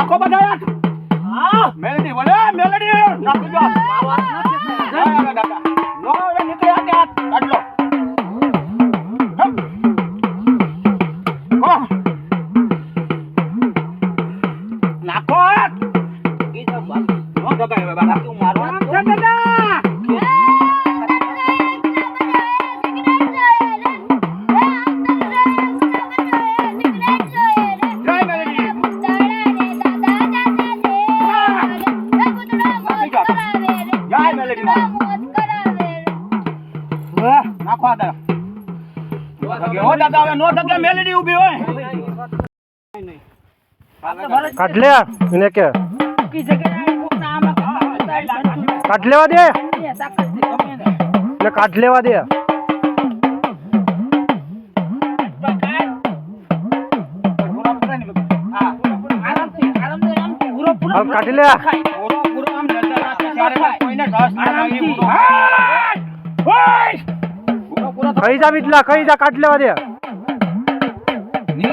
રાખો બધા મેલડી બોલે મેલડી નાખી મેલડી ઊભી હોય. કાઢલે એને કે. કાઢ લેવા દે ને કાઢ લેવા દે કાઢી લે કઈ જા બીટલા કઈ જા કાઢ લેવા દે.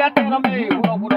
I tell them, hey, what?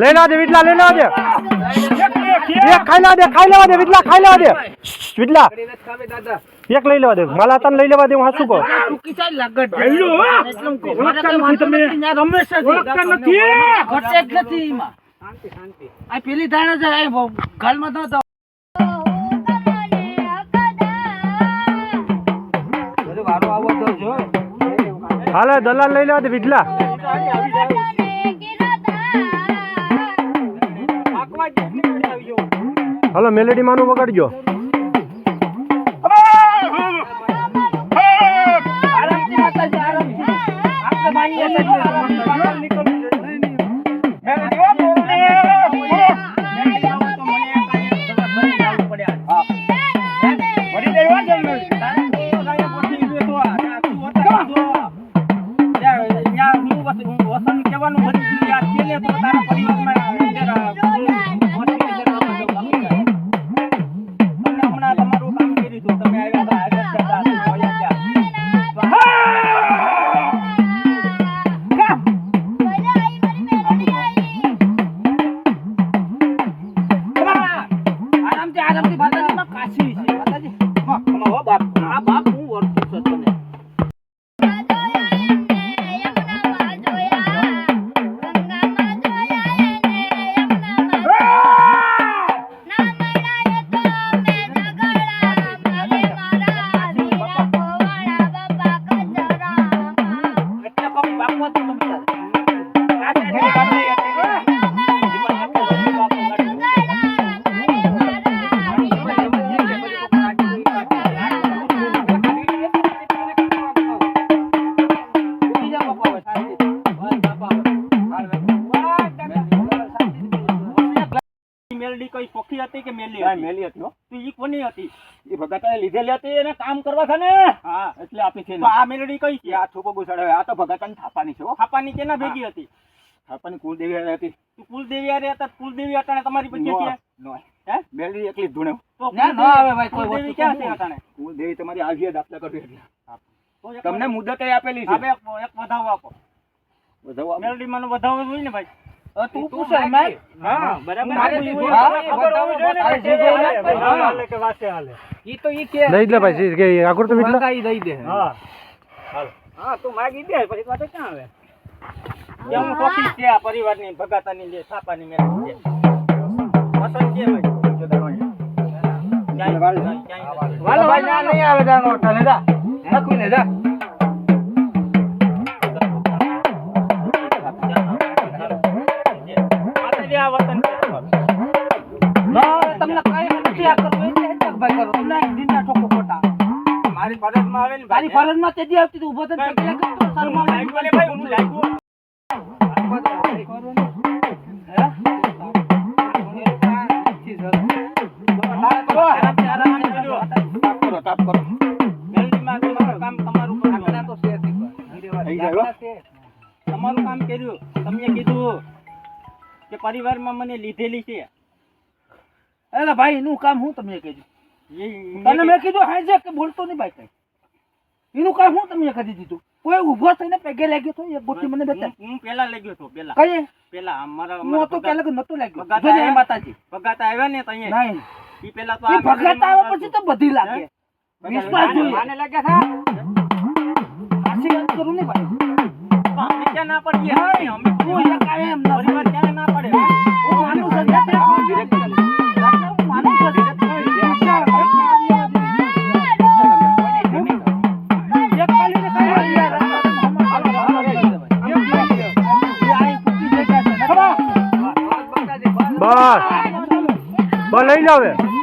લઈ લઈને દે વિટલા લઈને આવજે એક ખાઈ લેવા દે ખાઈ લેવા દે વિટલા ખાઈ લેવા દે. વિટલા એક લઈ લેવા દે. માલા તને લઈ લેવા દે હું હાસું કહું. પેલી ધારણા છે ગાલમાં નતો દલાલ લઈ લેવા દે વિટલા હાલો મેલેડી માનું વગાડજો. હતી કે મેલી હતી? મેલી હતી હો. તો ઈ કોની હતી? એ ભગતાએ લીધેલી હતી એને કામ કરવા છે ને? હા. એટલે આપી છે આ મેલડી કઈ છે? આ છોપો ગુસાડે આ તો ભગતાની થાપાની છે થાપાની કેના ભેગી હતી? થાપાની કુલદેવી હારે હતી. તું કુલદેવી હારે હતા કુલદેવી અટાણે તમારી પછી છે? નો હે? મેલડી એકલી ધૂણે ના, ના આવે ભાઈ, કોઈ કુલદેવી ક્યાં હતી છે. અટાણે? કુલદેવી તમારી આવી દાખલા કરવી એટલે તો તમને મુદત આપેલી હવે છે એક એક વધાવો આપો. વધાવો. મેલડી મને વધાવો જોઈએ ને ભાઈ. હવે તું પૂછે એમાં. હા બરાબર. ખબર હોવી જોઈએ હાલે. કે વાસે હાલે. ઈ તો ઈ કે. લઈ લે ભાઈ કે આગળ તો વિટલા દઈ દે. હા. હા તું માગી દે પછી વાત ક્યાં આવે? કે હું કોફી છે આ પરિવારની ભગાતાની જે થાપાની મેલડી છે. પસંદ છે ભાઈ. ક્યાંય ક્યાંય વાલો ભાઈ ના નહીં આવે જાનો તને જા. નખવી ને જા. તમને કઈ નથી આ કરવું એટલે હેતક ભાઈ કરો તમને દિનના ઠોકો ખોટા મારી ફરજમાં આવે ને મારી. ફરજમાં તેદી આવતી તું ઊભો થઈને પેલા કરતો શર્મા. લાગ્યો ને ભાઈ, લાગ્યો. હો. તમારું કામ કર્યું તમે કીધું કે પરિવારમાં મને લીધેલી છે એટલે ભાઈ એનું કામ હું તમને એ- તને મેં કીધું હા છે કે બોલતો નહીં ભાઈ કઈ. એનું કામ હું તમને કરી દીધું? કોઈ ઊભો થઈને પેગે લાગ્યો તો એક ગોટી મને બતા હું- પેલા લાગ્યો ગયો હતો પેલા કઈ? પેલા અમારા હું તો પેલા નતો લાગ્યો. ભગાતા જોજે માતાજી. ભગાતા આવ્યા ને તઈએ નહીં ઈ પેલા તો આ ભગાતા આવ્યા પછી તો બધી લાગે. વિશ્વાસ જોઈએ. માને લાગે છે? સાચી વાત કરું ને ભાઈ. અમે ક્યાં ના પડીએ? અમે કોઈ એક એમ ના પરિવાર ક્યાં ના પડે. હું માનું છું 掉要的。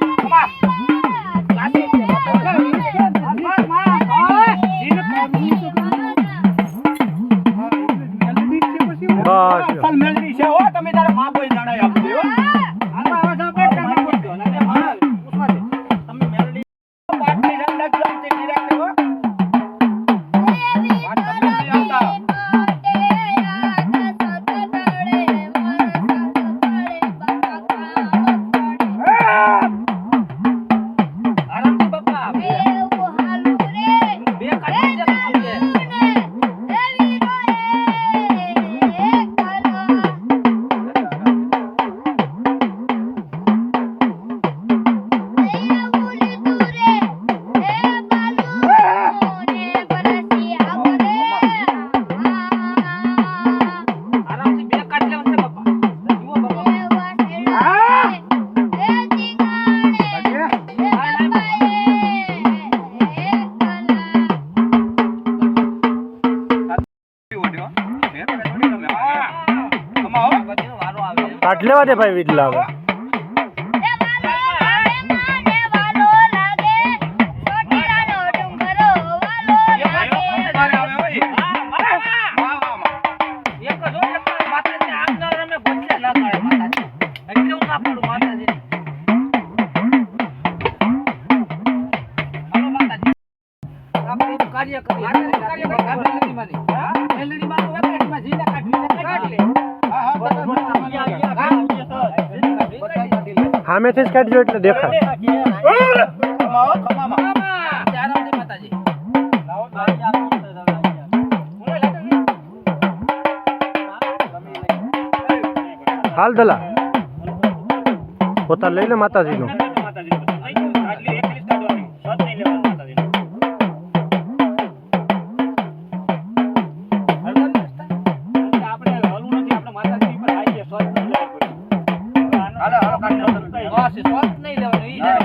કાઢ લેવા દે ભાઈ વિટલા લાવે. ના કરે સામેથી જ કાઢજો એટલે દેખાય. હાલ દલા. પોતા લઈ લે માતાજીનો. પાસે સ્વાદ નહીં લેવાનો